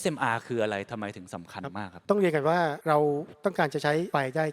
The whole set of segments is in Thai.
SMR คืออะไรทำไมถึงสำคัญมากครับ ต้องเรียนกันว่าเราต้องการจะใช้ไฟได้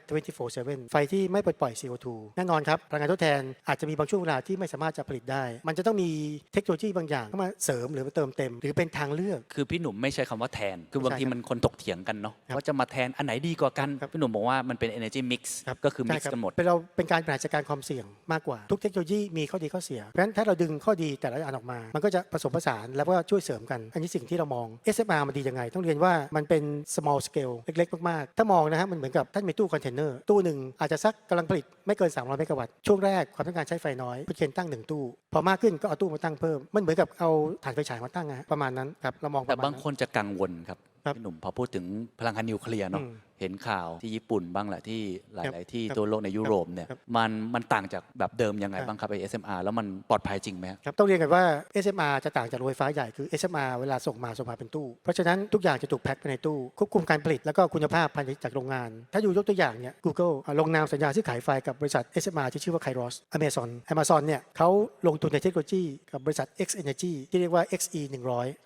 24/7 ไฟที่ไม่ปลดปล่อย CO2 แน่นอนครับพลังงานทดแทนอาจจะมีบางช่วงเวลาที่ไม่สามารถจะผลิตได้ มันจะต้องมีเทคโนโลยีบางอย่างเข้ามาเสริมหรือมาเติมเต็ม หรือเป็นทางเลือก คือพี่หนุ่มไม่ใช้คำว่าแทน คือบางทีใช่ครับมันคนถกเถียงกันเนาะครับว่าจะมาแทนอันไหนดีกว่ากันครับพี่หนุ่มบอกว่ามันเป็น energy mix ครับก็คือใช่ mix รับกันหมดเป็นเราเป็นการบริหารจัดการความเสี่ยงมากกว่าทุกเทคโนโลยีมีข้อดีข้อเสียเพราะฉะนั้นถ้าเราดึงข้อดีแต่ละอันออกมา มันก็จะผสมผสานแล้วก็ช่วยเสริมกันอันนี้สิ่งที่เรามอง SMR มันดียังไง ต้องเรียนว่ามันเป็น small scale เล็ก ๆ มาก ๆ ถ้ามองนะฮะมันเหมือนกับท่านมีตู้คอนเทนเนอร์ตู้หนึ่งอาจจะสักกำลังผลิตไม่เกิน 300 เมกะวัตต์ช่วงแรกความต้องการใช้ไฟน้อยเพียงตั้งหนึ่งตู้ พอมากขึ้นก็เอาตู้มาตั้งเพิ่ม มันเหมือนกับเอาถ่านไฟฉายมาตั้งอะฮะประมาณนั้นครับเรามองปแต่ระมาณบางคนจะกังวลครับครับพี่หนุ่มพอพูดถึงพลังงานนิวเคลียร์เนาะอืม เห็นข่าวที่ญี่ปุ่นบ้างแหละที่หครัลายบๆที่ครับตัวโลกในยุโรปเนี่ยครับมันมันต่างจากแบบเดิมยังไงครับบ้างครับไอ SMR แล้วมันปลอดภัยจริงไหมครับครับต้องเรียนกันว่า SMR จะต่างจากโรงไฟฟ้าใหญ่คือ SMR เวลาส่งมาส่งมาเป็นตู้ เพราะฉะนั้นทุกอย่างจะถูกแพ็คไปในตู้ควบคุมการผลิตแล้วก็คุณภาพภายในจากโรงงาน ถ้าอยู่ยกตัวอย่างเนี่ย Google อะลงนามสัญญาซื้อขายไฟกับบริษัท SMR ที่ชื่อว่า Kairos Amazon Amazon เนี่ยเขาลงทุนในเทคโนโลยีกับบริษัท X Energy ที่เรียกว่า XE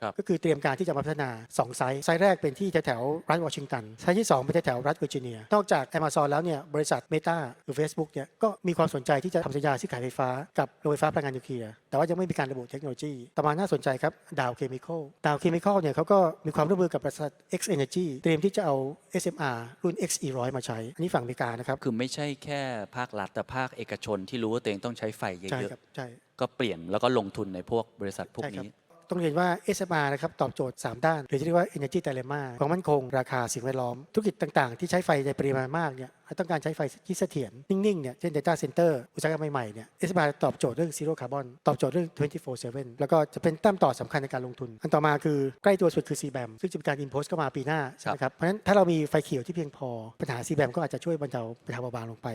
ครับ100 ก็คือเตรียมการที่จะมาพัฒนา2ไซต์ไซต์แรกเป็นที่แถวๆรัฐวอชิงตันไซต์ที่2เป็นแถวรัฐเวอร์จิเนีย นอกจาก Amazon แล้วเนี่ยบริษัท Meta หรือ Facebook เนี่ยก็มีความสนใจที่จะทำสัญญาซื้อขายไฟฟ้ากับโรงไฟฟ้าพลังงานนิวเคลียร์แต่ว่ายังไม่มีการระบุเทคโนโลยีต่อมาน่าสนใจครับดาวเคมีคอลดาวเคมีคอลเนี่ยเขาก็มีความร่วมมือกับบริษัท X Energy เตรียมที่จะเอา SMR รุ่น XE 100 มาใช้อันนี้ฝั่งอเมริกานะครับคือไม่ใช่แค่ภาครัฐแต่ภาคเอกชนที่รู้ว่าตัวเองต้องใช้ไฟเยใช่อะครับใช่ ๆก็เปลี่ยนแล้วก็ลงทุนในพวกบริษัทพวกใช่ครับ นี้ ต้องเรียนว่า SMR นะครับตอบโจทย์ 3 ด้าน หรือที่เรียกว่า Energy Dilemma ความมั่นคง ราคาสิ่งแวดล้อม ธุรกิจต่างๆ ที่ใช้ไฟในปริมาณมากเนี่ยต้องการใช้ไฟที่เสถียรนิ่งๆเนี่ยเช่น Data Center อุตสาหกรรมใหม่ๆเนี่ย SMR ตอบโจทย์เรื่อง Zero Carbon ตอบโจทย์เรื่อง 24/7 แล้วก็จะเป็นแต้มต่อสำคัญในการลงทุน อันต่อมาคือใกล้ตัวสุดคือ CBAM ซึ่งจะมีการ impose เข้ามาปีหน้าใช่ไหมครับเพราะฉะนั้นถ้าเรามีไฟเขียวที่เพียงพอปัญหา CBAM ก็อาจจะช่วยบรรเทาปัญหาเบาบางลงไป